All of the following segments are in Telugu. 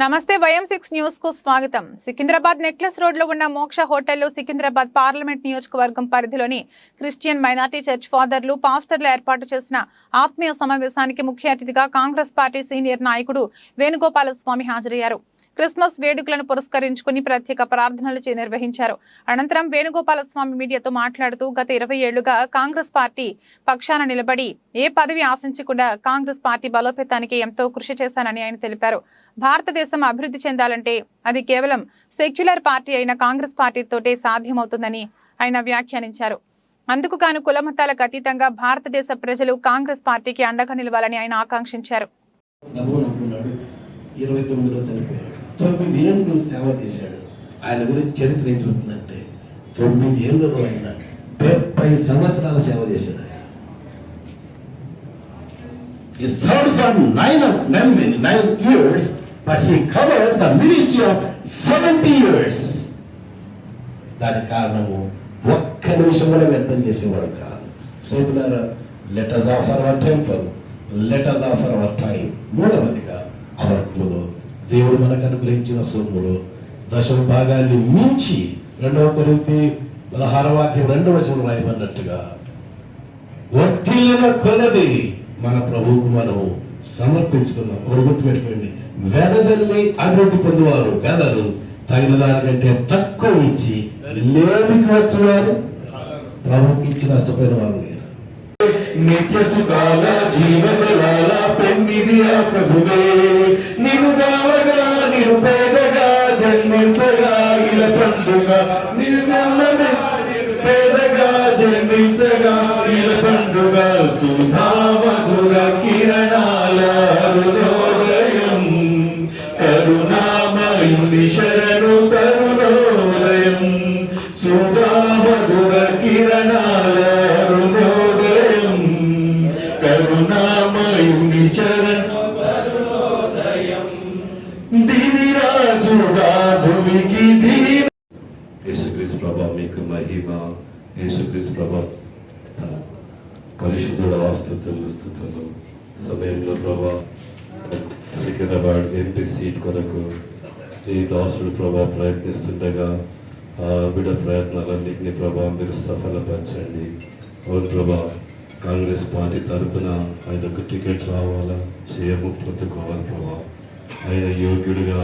నమస్తే వైఎం సిక్స్ న్యూస్కు స్వాగతం. సికింద్రాబాద్ నెక్లెస్ రోడ్లో ఉన్న మోక్ష హోటల్లో సికింద్రాబాద్ పార్లమెంట్ నియోజకవర్గం పరిధిలోని క్రిస్టియన్ మైనార్టీ చర్చ్ ఫాదర్లు పాస్టర్లు ఏర్పాటు చేసిన ఆత్మీయ సమావేశానికి ముఖ్య అతిథిగా కాంగ్రెస్ పార్టీ సీనియర్ నాయకుడు వేణుగోపాల స్వామి హాజరయ్యారు. క్రిస్మస్ వేడుకలను పురస్కరించుకుని ప్రత్యేక ప్రార్థనలు చే- నిర్వహించారు. అనంతరం వేణుగోపాల స్వామి మీడియాతో మాట్లాడుతూ గత ఇరవై ఏళ్ళుగా కాంగ్రెస్ పార్టీ పక్షాన నిలబడి ఏ పదవి ఆశించకుండా కాంగ్రెస్ పార్టీ బలోపేతానికి ఎంతో కృషి చేశానని ఆయన తెలిపారు. భారతదేశం అభివృద్ధి చెందాలంటే అది కేవలం సెక్యులర్ పార్టీ అయిన కాంగ్రెస్ పార్టీతోటే సాధ్యమవుతుందని ఆయన వ్యాఖ్యానించారు. అందుకు గాను కులమతాలకు అతీతంగా భారతదేశ ప్రజలు కాంగ్రెస్ పార్టీకి అండగా నిలవాలని ఆయన ఆకాంక్షించారు. ఇరవై తొమ్మిదిలో చనిపోయాడు తొమ్మిది ఏళ్ళు సేవ చేశాడు. ఆయన గురించి చరిత్ర ఏం చెబుతుందంటే తొమ్మిది ఏళ్ళు ఆయన డెబ్బై సంవత్సరాల సేవ చేశాడు. He served for nine, of- nine, min- nine years, but he covered the ministry of 70 years. దానికి కారణము ఒక్క నిమిషం కూడా వ్యర్థం చేసేవాడు కాదు. స్నేహితులారా letters us offer our temple letters us offer our time మూడవదిగా అవర్కులో దేవుడు మనకు అనుగ్రహించిన సొమ్ములో. దశమ భాగాన్ని మించి రెండవ కొరింతి పదహారవాద్యం రెండవ వచనం రాయమన్నట్టుగా వర్తిల్లిన కొలది మన ప్రభువుకు మనం సమర్పించుకున్నాం. ఒకటి గుర్తుపెట్టుకోండి వెదజల్లి అభివృద్ధి పొందువారు వెదలు తగిన దానికంటే తక్కువ ఇచ్చి లేమికి వచ్చినారు ప్రభుకి ఇచ్చి నష్టపోయిన వారు లేరు. నిత్య సుఖాల జీవనలాల పెన్నిది ఆ ప్రభువే. ఇలా నిర్మలమే. పేదగా జన్మించగా కిరణాల అరుణోదయం కరుణామయుని నీకు మహిమ యేసుక్రీస్తు ప్రభా పరిశుద్ధుడు వాస్తుతులు స్థుతులు సమయంలో ప్రభా సికింద్రాబాద్ ఎంపీ సీట్ కొరకు ఈ దాసుడు ప్రభా ప్రయత్నిస్తుండగా ఆ బిడ ప్రయత్నాలన్నింటినీ ప్రభా మీరు సఫలపరచండి. అవును ప్రభా కాంగ్రెస్ పార్టీ తరపున ఆయనకు టికెట్ రావాలా? చేయము పొందుకోవాలి ప్రభా. ఆయన యోగ్యుడిగా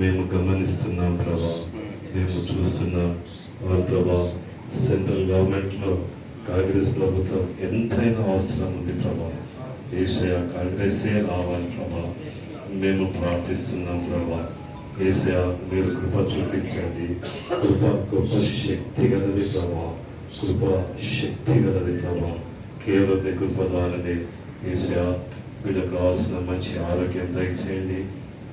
మేము గమనిస్తున్నాం ప్రభా. మేము చూస్తున్నాం ప్రభా సెంట్రల్ గవర్నమెంట్లో కాంగ్రెస్ ప్రభుత్వం ఎంతైనా అవసరం ఉంది ప్రభా. ఏషయా కాంగ్రెసే రావాలి ప్రభా. మేము ప్రార్థిస్తున్నాం ప్రభా. ఏసయా మీరు కృప చూపించండి. కృప గొప్ప శక్తి గలది ప్రభా. కృప శక్తి గలది ప్రభా. కేవలం మీ కృప ద్వారానే ఏషయ వీళ్ళకు కావాల్సిన మంచి ఆరోగ్యం దయచేయండి.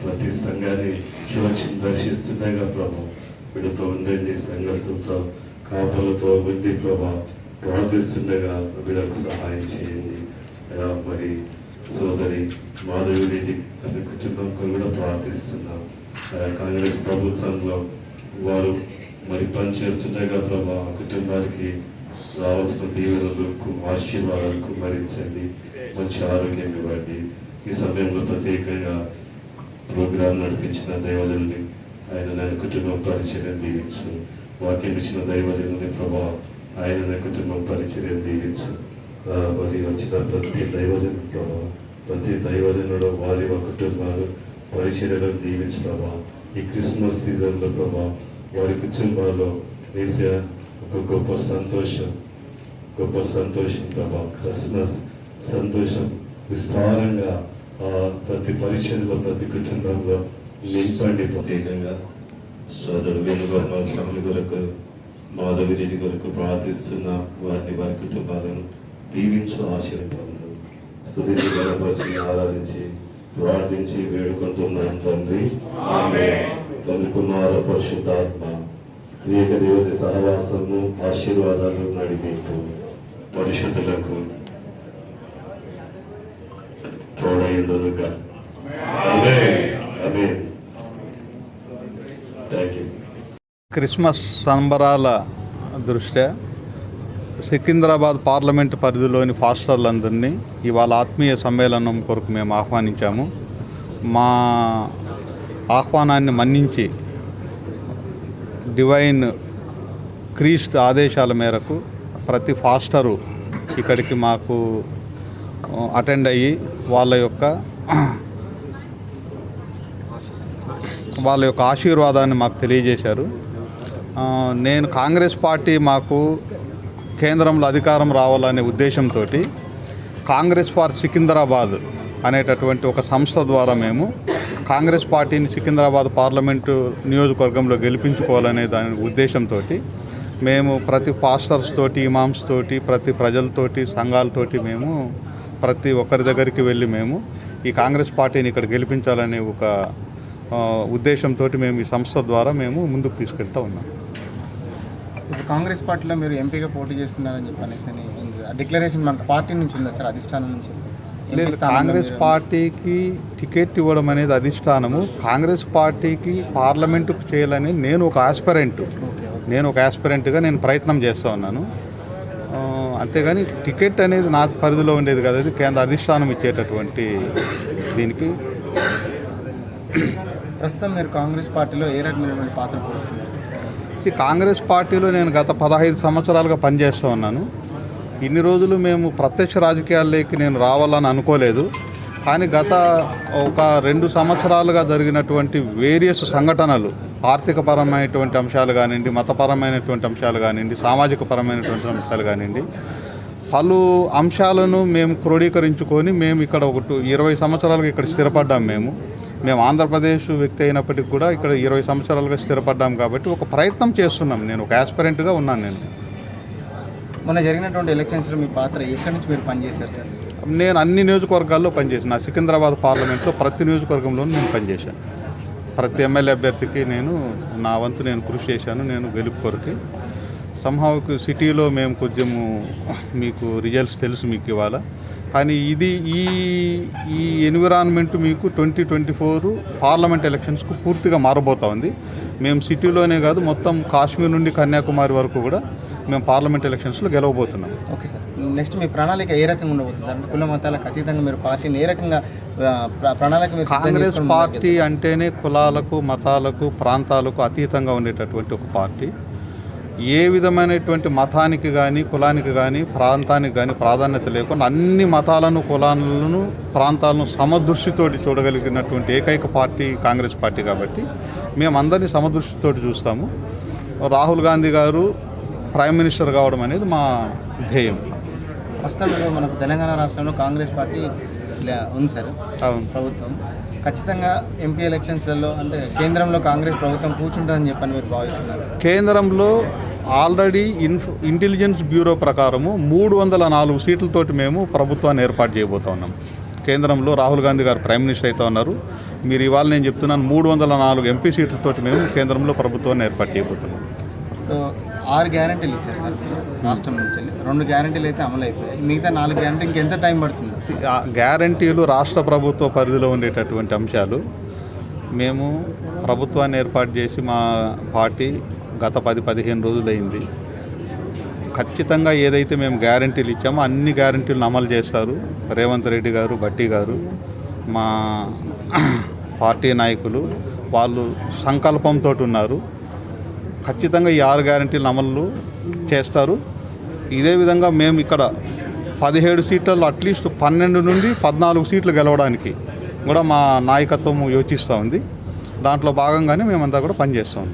ప్రతి సంఘాన్ని చూచి దర్శిస్తుండగా ప్రభా. వీళ్ళతో ఉండండి సంఘస్థులతో కాపలతో ఉంది ప్రభా ప్రార్థిస్తుండగా వీళ్ళకు సహాయం చేయండి. మరి సోదరి మాధవి రెడ్డి అనే కుటుంబంతో కూడా ప్రార్థిస్తున్నాం. కాంగ్రెస్ ప్రభుత్వంలో వారు మరి పనిచేస్తుండగా ప్రభా ఆ కుటుంబానికి రావాల్సిన దీవెనలకు ఆశీర్వాదాలకు మరించండి. మంచి ఆరోగ్యం ఇవ్వండి. ఈ సమయంలో ప్రత్యేకంగా ప్రోగ్రాం నడిపించిన దైవజనుని ఆయన నన్ను కుటుంబం పరిచయం దీవించు. వాక్యం ఇచ్చిన దైవజనుని ప్రభా ఆయన నా కుటుంబం పరిచయం దీవించు. మరి వచ్చిన ప్రతి దైవజను ప్రభా ప్రతి దైవజనుడు వారి కుటుంబాలు పరిచర్యలను దీవించు ప్రభా. ఈ క్రిస్మస్ సీజన్లో ప్రభా వారి కుటుంబాల్లో వేసే ఒక గొప్ప సంతోషం గొప్ప సంతోషం ప్రభా క్రిస్మస్ సంతోషం విస్తారంగా ప్రతి పరిచయంలో ప్రతి కుటుంబంలో నింపండి ప్రత్యేకంగా. సోదరుడు వేణుగోపాల స్వామి కొరకు మాధవి రెడ్డి కొరకు ప్రార్థిస్తున్న వారిని వారి కుటుంబాలను దీవించు ఆశీర్వదించు స్థుతిని గణపరిచి ఆరాధించి ప్రార్థించి వేడుకుంటున్నాం తండ్రి. తండ్రి కుమార పరిశుద్ధాత్మ త్రియక దేవత సహవాసము ఆశీర్వాదాలు నడిపింపు పరిశుద్ధులకు తోడైండుగా థ్యాంక్ యూ క్రిస్మస్ సంబరాల దృష్ట్యా సికింద్రాబాద్ పార్లమెంట్ పరిధిలోని పాస్టర్లందరినీ ఇవాళ ఆత్మీయ సమ్మేళనం కొరకు మేము ఆహ్వానించాము. మా ఆహ్వానాన్ని మన్నించి డివైన్ క్రీస్ట్ ఆదేశాల మేరకు ప్రతి ఫాస్టరు ఇక్కడికి మాకు అటెండ్ అయ్యి వాళ్ళ యొక్క వాళ్ళ యొక్క ఆశీర్వాదాన్ని మాకు తెలియజేశారు. నేను కాంగ్రెస్ పార్టీ మాకు కేంద్రంలో అధికారం రావాలనే ఉద్దేశంతో కాంగ్రెస్ ఫార్ సికింద్రాబాద్ అనేటటువంటి ఒక సంస్థ ద్వారా మేము కాంగ్రెస్ పార్టీని సికింద్రాబాద్ పార్లమెంటు నియోజకవర్గంలో గెలిపించుకోవాలనే దాని ఉద్దేశంతో మేము ప్రతి పాస్టర్స్ తోటి ఇమామ్స్ తోటి ప్రతి ప్రజలతోటి సంఘాలతోటి మేము ప్రతి ఒక్కరి దగ్గరికి వెళ్ళి మేము ఈ కాంగ్రెస్ పార్టీని ఇక్కడ గెలిపించాలనే ఒక ఉద్దేశంతో మేము ఈ సంస్థ ద్వారా మేము ముందుకు తీసుకెళ్తా ఉన్నాం. ఇప్పుడు కాంగ్రెస్ పార్టీలో మీరు ఎంపీగా పోటీ చేస్తున్నారని చెప్పనేసి డిక్లరేషన్ మన పార్టీ నుంచి ఉందా సార్? అధిష్టానం నుంచి? లేదు కాంగ్రెస్ పార్టీకి టికెట్ ఇవ్వడం అనేది అధిష్టానము. కాంగ్రెస్ పార్టీకి పార్లమెంటుకు చేయాలని నేను ఒక ఆస్పిరెంట్ నేను ఒక ఆస్పిరెంట్గా నేను ప్రయత్నం చేస్తూ ఉన్నాను. అంతేగాని టికెట్ అనేది నా పరిధిలో ఉండేది కదా. అది కేంద్ర అధిష్టానం ఇచ్చేటటువంటి దీనికి ప్రస్తుతం మీరు కాంగ్రెస్ పార్టీలో ఏ రకమైనటువంటి పాత్ర పోస్తున్నారు సార్? కాంగ్రెస్ పార్టీలో నేను గత పదహైదు సంవత్సరాలుగా పనిచేస్తూ ఉన్నాను. ఇన్ని రోజులు మేము ప్రత్యక్ష రాజకీయాల్లోకి నేను రావాలని అనుకోలేదు. కానీ గత ఒక రెండు సంవత్సరాలుగా జరిగినటువంటి వేరియస్ సంఘటనలు ఆర్థికపరమైనటువంటి అంశాలు కానివ్వండి మతపరమైనటువంటి అంశాలు కానివ్వండి సామాజిక పరమైనటువంటి అంశాలు కానివ్వండి పలు అంశాలను మేము క్రోడీకరించుకొని మేము ఇక్కడ ఒకటి ఇరవై సంవత్సరాలుగా ఇక్కడ స్థిరపడ్డాం మేము. మేము ఆంధ్రప్రదేశ్ వ్యక్తి అయినప్పటికీ కూడా ఇక్కడ ఇరవై సంవత్సరాలుగా స్థిరపడ్డాం కాబట్టి ఒక ప్రయత్నం చేస్తున్నాం. నేను ఒక ఆస్పిరెంట్గా ఉన్నాను నేను. మొన్న జరిగినటువంటి ఎలక్షన్స్లో మీ పాత్ర ఎక్కడి నుంచి మీరు పనిచేశారు సార్? నేను అన్ని నియోజకవర్గాల్లో పనిచేసిన సికింద్రాబాద్ పార్లమెంట్లో ప్రతి నియోజకవర్గంలోనూ నేను పనిచేశాను. ప్రతి ఎమ్మెల్యే అభ్యర్థికి నేను నా వంతు నేను కృషి చేశాను. నేను గెలుపు కొరకి. సంహావ్కి సిటీలో మేము కొంచెము మీకు రిజల్ట్స్ తెలుసు మీకు ఇవాళ. కానీ ఇది ఈ ఈ ఎన్విరాన్మెంట్ మీకు ట్వంటీ ట్వంటీ ఫోర్ పార్లమెంట్ ఎలక్షన్స్కు పూర్తిగా మారబోతా ఉంది. మేము సిటీలోనే కాదు మొత్తం కాశ్మీర్ నుండి కన్యాకుమారి వరకు కూడా మేము పార్లమెంట్ ఎలక్షన్స్లో గెలవబోతున్నాం. Okay sir. నెక్స్ట్ మీ ప్రణాళిక ఏ రకంగా ఉండబోతుంది సార్? కుల మతాలకు అతీతంగా మీరు పార్టీని ఏ రకంగా ప్రణాళిక కాంగ్రెస్ పార్టీ అంటేనే కులాలకు మతాలకు ప్రాంతాలకు అతీతంగా ఉండేటటువంటి ఒక పార్టీ. ఏ విధమైనటువంటి మతానికి కానీ కులానికి కానీ ప్రాంతానికి కానీ ప్రాధాన్యత లేకుండా అన్ని మతాలను కులాలను ప్రాంతాలను సమదృష్టితోటి చూడగలిగినటువంటి ఏకైక పార్టీ కాంగ్రెస్ పార్టీ కాబట్టి మేము అందరినీ సమదృష్టితోటి చూస్తాము. రాహుల్ గాంధీ గారు ప్రైమ్ మినిస్టర్ కావడం అనేది మా ధ్యేయం. ప్రస్తుతం మీరు మనకు తెలంగాణ రాష్ట్రంలో కాంగ్రెస్ పార్టీ ఉంది సార్. అవును. ప్రభుత్వం. ఖచ్చితంగా ఎంపీ ఎలక్షన్స్లలో అంటే కేంద్రంలో కాంగ్రెస్ ప్రభుత్వం కూర్చుంటుందని చెప్పని మీరు భావిస్తున్నారు? కేంద్రంలో ఆల్రెడీ ఇన్ఫ్ ఇంటెలిజెన్స్ బ్యూరో ప్రకారము మూడు వందల నాలుగు సీట్లతోటి మేము ప్రభుత్వాన్ని ఏర్పాటు చేయబోతా ఉన్నాం కేంద్రంలో రాహుల్ గాంధీ గారు ప్రైమ్ మినిస్టర్ అయితే ఉన్నారు. మీరు ఇవాళ నేను చెప్తున్నాను మూడు వందల నాలుగు ఎంపీ సీట్లతోటి మేము కేంద్రంలో ప్రభుత్వాన్ని ఏర్పాటు చేయబోతున్నాం. ఆరు గ్యారంటీలు ఇచ్చారు సార్ రాష్ట్రం నుంచి. రెండు గ్యారంటీలు అయితే అమలు అయిపోయాయి. మిగతా నాలుగు గ్యారంటీ ఇంకెంత టైం పడుతుంది? గ్యారంటీలు రాష్ట్ర ప్రభుత్వ పరిధిలో ఉండేటటువంటి అంశాలు. మేము ప్రభుత్వాన్ని ఏర్పాటు చేసి మా పార్టీ గత పది పదిహేను రోజులైంది. ఖచ్చితంగా ఏదైతే మేము గ్యారంటీలు ఇచ్చామో అన్ని గ్యారంటీలను అమలు చేస్తారు. రేవంత్ రెడ్డి గారు బట్టి గారు మా పార్టీ నాయకులు వాళ్ళు సంకల్పంతో ఉన్నారు. ఖచ్చితంగా ఈ ఆరు గ్యారంటీలు అమలు చేస్తారు. ఇదే విధంగా మేము ఇక్కడ పదిహేడు సీట్లలో అట్లీస్ట్ పన్నెండు నుండి పద్నాలుగు సీట్లు గెలవడానికి కూడా మా నాయకత్వం యోచిస్తూ ఉంది. దాంట్లో భాగంగానే మేమంతా కూడా పనిచేస్తాం